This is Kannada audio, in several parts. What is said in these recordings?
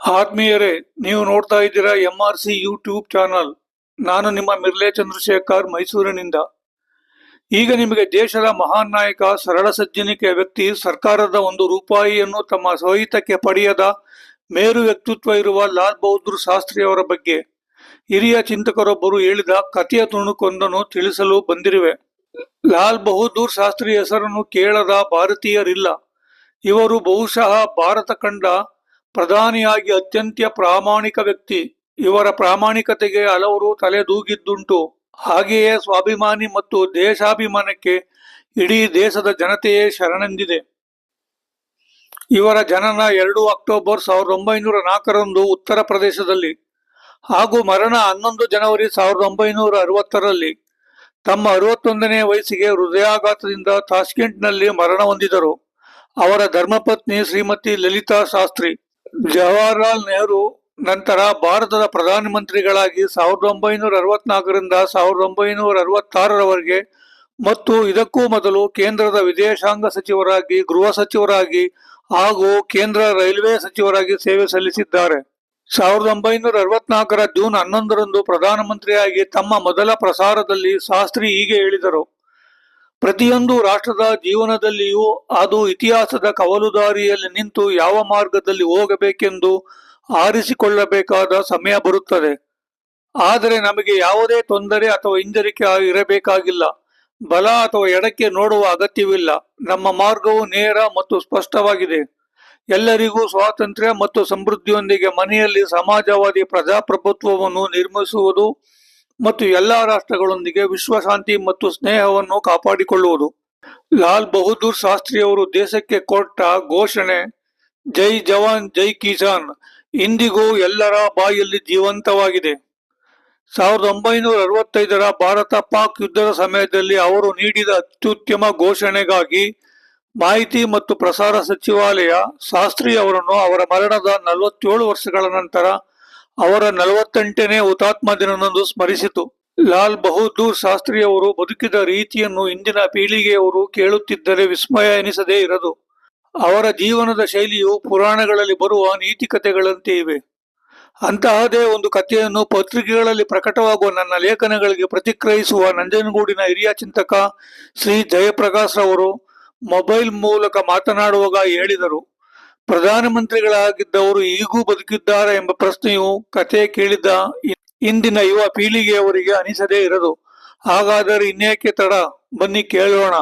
ಆತ್ಮೀಯರೇ, ನೀವು ನೋಡ್ತಾ ಇದ್ದೀರಾ M R C YouTube channel ನಾನು ನಿಮ್ಮ ಮಿರ್ಲೆ ಚಂದ್ರಶೇಖರ್ ಮೈಸೂರಿನಿಂದ. ಈಗ ನಿಮಗೆ ದೇಶದ ಮಹಾನ್ ನಾಯಕ, ಸರಳ ಸಜ್ಜನಿಕೆಯ ವ್ಯಕ್ತಿ, ಸರ್ಕಾರದ ಒಂದು ರೂಪಾಯಿಯನ್ನು ತಮ್ಮ ಸ್ವಹಿತಕ್ಕೆ ಪಡೆಯದ ಮೇರು ವ್ಯಕ್ತಿತ್ವ ಇರುವ ಲಾಲ್ ಬಹದ್ದೂರ್ ಶಾಸ್ತ್ರಿ ಅವರ ಬಗ್ಗೆ ಹಿರಿಯ ಚಿಂತಕರೊಬ್ಬರು ಹೇಳಿದ ಕಥೆಯ ತುಣುಕೊಂದನ್ನು ತಿಳಿಸಲು ಬಂದಿರುವೆ. ಲಾಲ್ ಬಹದ್ದೂರ್ ಶಾಸ್ತ್ರಿ ಹೆಸರನ್ನು ಕೇಳದ ಭಾರತೀಯರಿಲ್ಲ. ಇವರು ಬಹುಶಃ ಭಾರತ ಕಂಡ ಪ್ರಧಾನಿಯಾಗಿ ಅತ್ಯಂತ ಪ್ರಾಮಾಣಿಕ ವ್ಯಕ್ತಿ. ಇವರ ಪ್ರಾಮಾಣಿಕತೆಗೆ ಹಲವರು ತಲೆದೂಗಿದ್ದುಂಟು. ಹಾಗೆಯೇ ಸ್ವಾಭಿಮಾನಿ ಮತ್ತು ದೇಶಾಭಿಮಾನಕ್ಕೆ ಇಡೀ ದೇಶದ ಜನತೆಯೇ ಶರಣೆಂದಿದೆ. ಇವರ ಜನನ ಎರಡು ಅಕ್ಟೋಬರ್ ಸಾವಿರದ ಒಂಬೈನೂರ ನಾಲ್ಕರಂದು ಉತ್ತರ ಪ್ರದೇಶದಲ್ಲಿ ಹಾಗೂ ಮರಣ ಹನ್ನೊಂದು ಜನವರಿ ಸಾವಿರದ ಒಂಬೈನೂರ ಅರವತ್ತರಲ್ಲಿ. ತಮ್ಮ ಅರವತ್ತೊಂದನೇ ವಯಸ್ಸಿಗೆ ಹೃದಯಾಘಾತದಿಂದ ತಾಷ್ಕೆಂಟ್ನಲ್ಲಿ ಮರಣ ಹೊಂದಿದರು. ಅವರ ಧರ್ಮಪತ್ನಿ ಶ್ರೀಮತಿ ಲಲಿತಾ ಶಾಸ್ತ್ರಿ. ಜವಾಹರ್ಲಾಲ್ ನೆಹರು ನಂತರ ಭಾರತದ ಪ್ರಧಾನಮಂತ್ರಿಗಳಾಗಿ ಸಾವಿರದ ಒಂಬೈನೂರ ಅರವತ್ನಾಲ್ಕರಿಂದ ಸಾವಿರದ ಒಂಬೈನೂರ ಅರವತ್ತಾರರವರೆಗೆ ಮತ್ತು ಇದಕ್ಕೂ ಮೊದಲು ಕೇಂದ್ರದ ವಿದೇಶಾಂಗ ಸಚಿವರಾಗಿ, ಗೃಹ ಸಚಿವರಾಗಿ ಹಾಗೂ ಕೇಂದ್ರ ರೈಲ್ವೆ ಸಚಿವರಾಗಿ ಸೇವೆ ಸಲ್ಲಿಸಿದ್ದಾರೆ. ಸಾವಿರದ ಒಂಬೈನೂರ ಅರವತ್ನಾಲ್ಕರ ಜೂನ್ ಹನ್ನೊಂದರಂದು ಪ್ರಧಾನಮಂತ್ರಿಯಾಗಿ ತಮ್ಮ ಮೊದಲ ಪ್ರಸಾರದಲ್ಲಿ ಶಾಸ್ತ್ರಿ ಹೀಗೆ ಹೇಳಿದರು. ಪ್ರತಿಯೊಂದು ರಾಷ್ಟ್ರದ ಜೀವನದಲ್ಲಿಯೂ ಅದು ಇತಿಹಾಸದ ಕವಲುದಾರಿಯಲ್ಲಿ ನಿಂತು ಯಾವ ಮಾರ್ಗದಲ್ಲಿ ಹೋಗಬೇಕೆಂದು ಆರಿಸಿಕೊಳ್ಳಬೇಕಾದ ಸಮಯ ಬರುತ್ತದೆ. ಆದರೆ ನಮಗೆ ಯಾವುದೇ ತೊಂದರೆ ಅಥವಾ ಹಿಂಜರಿಕೆ ಇರಬೇಕಾಗಿಲ್ಲ. ಬಲ ಅಥವಾ ಎಡಕ್ಕೆ ನೋಡುವ ಅಗತ್ಯವಿಲ್ಲ. ನಮ್ಮ ಮಾರ್ಗವು ನೇರ ಮತ್ತು ಸ್ಪಷ್ಟವಾಗಿದೆ. ಎಲ್ಲರಿಗೂ ಸ್ವಾತಂತ್ರ್ಯ ಮತ್ತು ಸಮೃದ್ಧಿಯೊಂದಿಗೆ ಮನೆಯಲ್ಲಿ ಸಮಾಜವಾದಿ ಪ್ರಜಾಪ್ರಭುತ್ವವನ್ನು ನಿರ್ಮಿಸುವುದು ಮತ್ತು ಎಲ್ಲ ರಾಷ್ಟ್ರಗಳೊಂದಿಗೆ ವಿಶ್ವಶಾಂತಿ ಮತ್ತು ಸ್ನೇಹವನ್ನು ಕಾಪಾಡಿಕೊಳ್ಳುವುದು. ಲಾಲ್ ಬಹದ್ದೂರ್ ಶಾಸ್ತ್ರಿಯವರು ದೇಶಕ್ಕೆ ಕೊಟ್ಟ ಘೋಷಣೆ, ಜೈ ಜವಾನ್, ಜೈ ಕಿಸಾನ್, ಇಂದಿಗೂ ಎಲ್ಲರ ಬಾಯಲ್ಲಿ ಜೀವಂತವಾಗಿದೆ ಸಾವಿರದ ಒಂಬೈನೂರ ಅರವತ್ತೈದರ ಭಾರತ ಪಾಕ್ ಯುದ್ಧದ ಸಮಯದಲ್ಲಿ ಅವರು ನೀಡಿದ ಅತ್ಯುತ್ತಮ ಘೋಷಣೆಗಾಗಿ ಮಾಹಿತಿ ಮತ್ತು ಪ್ರಸಾರ ಸಚಿವಾಲಯ ಶಾಸ್ತ್ರಿ ಅವರನ್ನು ಅವರ ಮರಣದ ನಲವತ್ತೇಳು ವರ್ಷಗಳ ನಂತರ ಅವರ ನಲವತ್ತೆಂಟನೇ ಹುತಾತ್ಮ ದಿನದಂದು ಸ್ಮರಿಸಿತು. ಲಾಲ್ ಬಹದ್ದೂರ್ ಶಾಸ್ತ್ರಿ ಅವರು ಬದುಕಿದ ರೀತಿಯನ್ನು ಇಂದಿನ ಪೀಳಿಗೆಯವರು ಕೇಳುತ್ತಿದ್ದರೆ ವಿಸ್ಮಯ ಎನಿಸದೇ ಇರದು. ಅವರ ಜೀವನದ ಶೈಲಿಯು ಪುರಾಣಗಳಲ್ಲಿ ಬರುವ ನೀತಿ ಕಥೆಗಳಂತೆ ಇವೆ. ಅಂತಹದೇ ಒಂದು ಕಥೆಯನ್ನು ಪತ್ರಿಕೆಗಳಲ್ಲಿ ಪ್ರಕಟವಾಗುವ ನನ್ನ ಲೇಖನಗಳಿಗೆ ಪ್ರತಿಕ್ರಿಯಿಸುವ ನಂಜನಗೂಡಿನ ಹಿರಿಯ ಚಿಂತಕ ಶ್ರೀ ಜಯಪ್ರಕಾಶ್ ಅವರು ಮೊಬೈಲ್ ಮೂಲಕ ಮಾತನಾಡುವಾಗ ಹೇಳಿದರು. ಪ್ರಧಾನಮಂತ್ರಿಗಳಾಗಿದ್ದವರು ಈಗೂ ಬದುಕಿದ್ದಾರೆ ಎಂಬ ಪ್ರಶ್ನೆಯು ಕತೆ ಕೇಳಿದ ಇಂದಿನ ಯುವ ಪೀಳಿಗೆಯವರಿಗೆ ಅನಿಸದೇ ಇರದು. ಹಾಗಾದರೆ ಇನ್ನೇಕೆ ತಡ? ಬನ್ನಿ ಕೇಳೋಣ.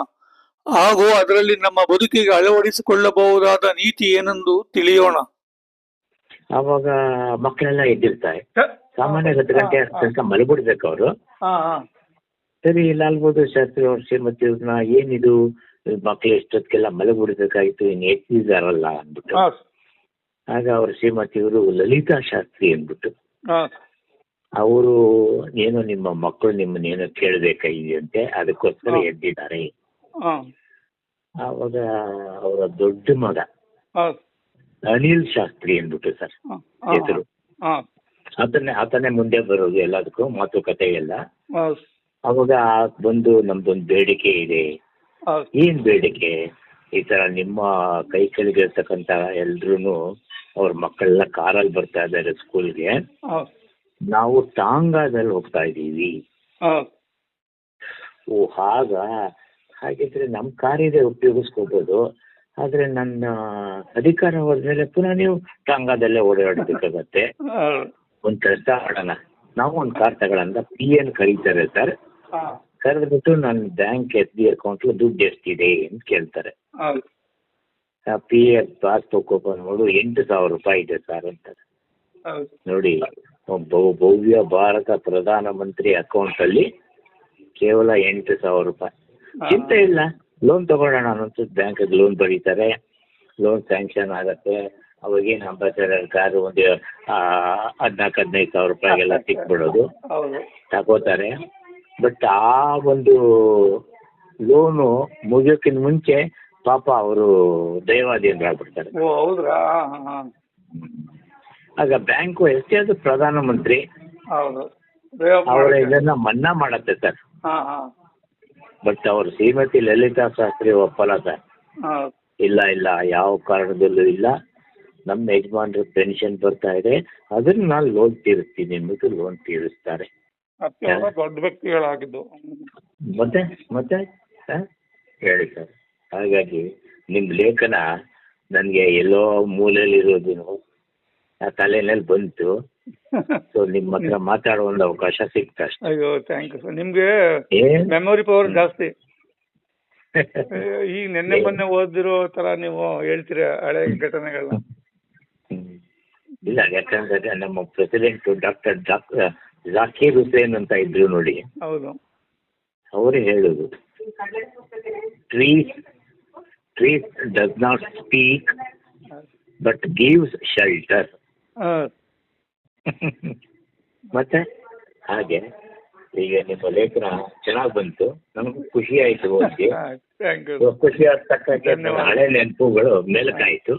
ಹಾಗೂ ಅದರಲ್ಲಿ ನಮ್ಮ ಬದುಕಿಗೆ ಅಳವಡಿಸಿಕೊಳ್ಳಬಹುದಾದ ನೀತಿ ಏನೆಂದು ತಿಳಿಯೋಣ. ಅವಾಗ ಮಕ್ಕಳೆಲ್ಲ ಎದ್ದಿರ್ತಾರೆ. ಸಾಮಾನ್ಯ ಹತ್ತು ಗಂಟೆ ತನಕ ಮಲಗಿಡ್ಬೇಕು ಅವರು. ಸರಿ ಲಾಲ್ ಬಹದ್ದೂರ್ ಶಾಸ್ತ್ರಿ ಅವ್ರ ಶ್ರೀಮತಿ ಅವ್ರನ್ನ ಏನಿದು? ಮಕ್ಳು ಎಷ್ಟೊತ್ತಿಗೆಲ್ಲ ಮಲಗ್ಬಿಡ್ಬೇಕಾಗಿತ್ತು ಇನ್ನು ಎತ್ತಿದಾರಲ್ಲ ಅಂದ್ಬಿಟ್ಟು. ಆಗ ಅವ್ರ ಶ್ರೀಮತಿ ಇವರು ಲಲಿತಾ ಶಾಸ್ತ್ರಿ ಅಂದ್ಬಿಟ್ಟು. ಅವರು ಏನು ನಿಮ್ಮ ಮಕ್ಕಳು ನಿಮ್ಮನ್ನೇನೋ ಕೇಳಬೇಕಾಗಿದೆಯಂತೆ ಅದಕ್ಕೋಸ್ಕರ. ಎದ್ದಿದ್ದಾರೆ. ಅವಾಗ ಅವರ ದೊಡ್ಡ ಮಗ ಅನಿಲ್ ಶಾಸ್ತ್ರಿ ಅಂದ್ಬಿಟ್ಟು ಸರ್ ಹೆಸರು. ಅದನ್ನೇ ಆತನೇ ಮುಂದೆ ಬರೋದು ಎಲ್ಲದಕ್ಕೂ ಮಾತುಕತೆ ಎಲ್ಲ ಅವಾಗ ಬಂದು ನಮ್ದೊಂದು ಬೇಡಿಕೆ ಇದೆ. ಏನ್ ಬೇಡಿಕೆ? ಈ ತರ ನಿಮ್ಮ ಕೈ ಕೆಳಗಿರ್ತಕ್ಕಂತ ಎಲ್ರು ಅವ್ರ ಮಕ್ಕಳೆಲ್ಲ ಕಾರಲ್ಲಿ ಬರ್ತಾ ಇದ್ದಾರೆ ಸ್ಕೂಲ್ಗೆ. ನಾವು ಟಾಂಗಾದಲ್ಲಿ ಹೋಗ್ತಾ ಇದ್ದೀವಿ. ಓ ಹಾಗ? ಹಾಗಿದ್ರೆ ನಮ್ಮ ಕಾರ್ ಇದೆ ಉಪಯೋಗಿಸ್ಕೋಬಹುದು ಆದ್ರೆ ನನ್ನ ಅಧಿಕಾರ ಹೋದ್ಮೇಲೆ ಪುನಃ ನೀವು ಟಾಂಗಾದಲ್ಲೇ ಓಡಾಡಬೇಕಾಗತ್ತೆ. ಒಂದ್ ಕೆಲಸ ಮಾಡೋಣ ನಾವು ಒಂದು ಕಾರ್ ತಗೊಳ್ಳೋಣ ಪಿ ಎನ್ ಕರೀತಾರೆ ಸರ್. ಕರೆದ್ಬಿಟ್ಟು ನನ್ನ ಬ್ಯಾಂಕ್ ಎಸ್ ಬಿ ಅಕೌಂಟ್ ದುಡ್ಡು ಎಷ್ಟಿದೆ ಅಂತ ಕೇಳ್ತಾರೆ. ಪಿ ಎಫ್ ಪಾಸ್ಬುಕ್ ಓಪನ್ ಮಾಡು ಎಂಟು ಸಾವಿರ ರೂಪಾಯಿ ಇದೆ ಸರ್ ಅಂತಾರೆ. ನೋಡಿ ಭವ್ಯ ಭಾರತ ಪ್ರಧಾನಮಂತ್ರಿ ಅಕೌಂಟ್ ಅಲ್ಲಿ ಕೇವಲ ಎಂಟು ಸಾವಿರ ರೂಪಾಯಿ. ಚಿಂತೆ ಇಲ್ಲ. ಲೋನ್ ತಗೊಳ್ಳೋಣ ಅನ್ನೋದು ಬ್ಯಾಂಕ್ ಲೋನ್ ಬರೀತಾರೆ. ಲೋನ್ ಸ್ಯಾಂಕ್ಷನ್ ಆಗತ್ತೆ. ಅವಾಗೇನು ಅಂಬಾಸಡರ್ ಕಾರು ಒಂದು ಹದಿನಾಲ್ಕು ಹದಿನೈದು ಸಾವಿರ ರೂಪಾಯಿಗೆಲ್ಲ ಸಿಕ್ಬಿಡೋದು. ತಗೋತಾರೆ. ಬಟ್ ಆ ಒಂದು ಲೋನು ಮುಗಿಯೋಕ್ಕಿಂತ ಮುಂಚೆ ಪಾಪ ಅವರು ದೈವಾಧೀನರಾಗ್ಬಿಡ್ತಾರೆ ಓ ಹೌದ್ರಾ? ಆಗ ಬ್ಯಾಂಕು ಎಷ್ಟೇ ಅದು ಪ್ರಧಾನಮಂತ್ರಿ ಹೌದು. ಅವರ ಇದನ್ನ ಮನ್ನಾ ಮಾಡತ್ತೆ ಸರ್. ಹಾ ಹಾ. ಬಟ್ ಅವರು ಶ್ರೀಮತಿ ಲಲಿತಾ ಶಾಸ್ತ್ರಿ ಒಪ್ಪಲ್ಲ ಸರ್. ಇಲ್ಲ ಇಲ್ಲ ಯಾವ ಕಾರಣದಲ್ಲೂ ಇಲ್ಲ. ನಮ್ಮ ಯಜಮಾನ್ರ ಪೆನ್ಷನ್ ಬರ್ತಾ ಇದೆ. ಅದನ್ನ ನಾನು ಲೋನ್ ತೀರಿಸ್ತೀನಿ. ಅಂದ್ಬಿಟ್ಟು ಲೋನ್ ತೀರಿಸ್ತಾರೆ. ಅತ್ಯಂತ ದೊಡ್ಡ ವ್ಯಕ್ತಿಗಳಾಗಿದ್ದು. ಮತ್ತೆ ಮತ್ತೆ? ಹೇಳಿ ಸರ್ ಹಾಗಾಗಿ ನಿಮ್ಮ ಲೇಖನ ನನಗೆ ಎಲ್ಲೋ ಮೂಲೆಯಲ್ಲಿರೋದು ಆ ತಲೆನಲ್ಲಿ ಬಂತು. ಸೊ ನಿಮ್ಮ ಹತ್ರ ಮಾತಾಡೋ ಒಂದು ಅವಕಾಶ ಸಿಕ್ತ ಅಯ್ಯೋ ಥ್ಯಾಂಕ್ ಯು ಸರ್ ನಿಮ್ಗೆ ಮೆಮೊರಿ ಪವರ್ ಜಾಸ್ತಿ. ಈ ಈಗ ನಿನ್ನೆ ಮೊನ್ನೆ ಓದಿರೋ ತರ ನೀವು ಹೇಳ್ತೀರ ಹಳೆ ಘಟನೆಗಳನ್ನ. ಇಲ್ಲ ಯಾಕಂದ್ರೆ ನಮ್ಮ ಪ್ರೆಸಿಡೆಂಟ್ ಡಾಕ್ಟರ್ ಜಾಕೀರ್ ಹುಸೇನ್ ಅಂತ ಇದ್ರು ನೋಡಿ. ಹೌದು. ಅವರೇ ಹೇಳುದು. Trees trees does not speak but gives shelter. ಮತ್ತೆ? ಹಾಗೆ. ಈಗ ನಿಮ್ಮ ಲೇಖನ ಚೆನ್ನಾಗಿ ಬಂತು. ನಮಗೂ ಖುಷಿ ಆಯ್ತು ಓದಿ ಖುಷಿ ಆಗ್ತಕ್ಕಂಥ. ಹಳೆ ನೆನಪುಗಳು ಮೇಲಕ್ಕಾಯ್ತು.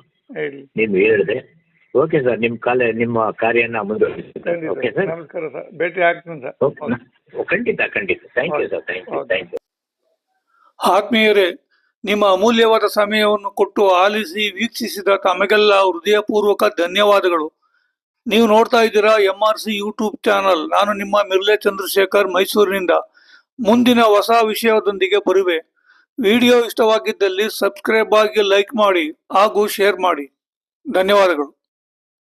ನೀವು ಹೇಳಿದೆ. ಓಕೆ ಸರ್ ನಿಮ್ಮ ಕಾಲ ನಿಮ್ಮ ಕಾರ್ಯನ ಮುಂದುವರಿಸಿ ಓಕೆ ಸರ್ ನಮಸ್ಕಾರ ಸರ್ ಭೇಟಿ ಆಗ್ತೀನಿ ಸರ್ ಖಂಡಿತ ಖಂಡಿತ. Thank you sir thank you thank you ಆತ್ಮೀಯರೇ ನಿಮ್ಮ ಅಮೂಲ್ಯವಾದ ಸಮಯವನ್ನು ಕೊಟ್ಟು ಆಲಿಸಿ ವೀಕ್ಷಿಸಿದ ತಮಗೆಲ್ಲ ಹೃದಯಪೂರ್ವಕ ಧನ್ಯವಾದಗಳು. ನೀವು ನೋಡ್ತಾ ಇದ್ದೀರಾ M R C YouTube channel ನಾನು ನಿಮ್ಮ ಮಿರ್ಲೆ ಚಂದ್ರಶೇಖರ್ ಮೈಸೂರಿನಿಂದ. ಮುಂದಿನ ಹೊಸ ವಿಷಯದೊಂದಿಗೆ ಬರುವೆ. ವಿಡಿಯೋ ಇಷ್ಟವಾಗಿದ್ದಲ್ಲಿ ಸಬ್ಸ್ಕ್ರೈಬ್ ಆಗಿ ಲೈಕ್ ಮಾಡಿ ಹಾಗೂ ಶೇರ್ ಮಾಡಿ. ಧನ್ಯವಾದಗಳು.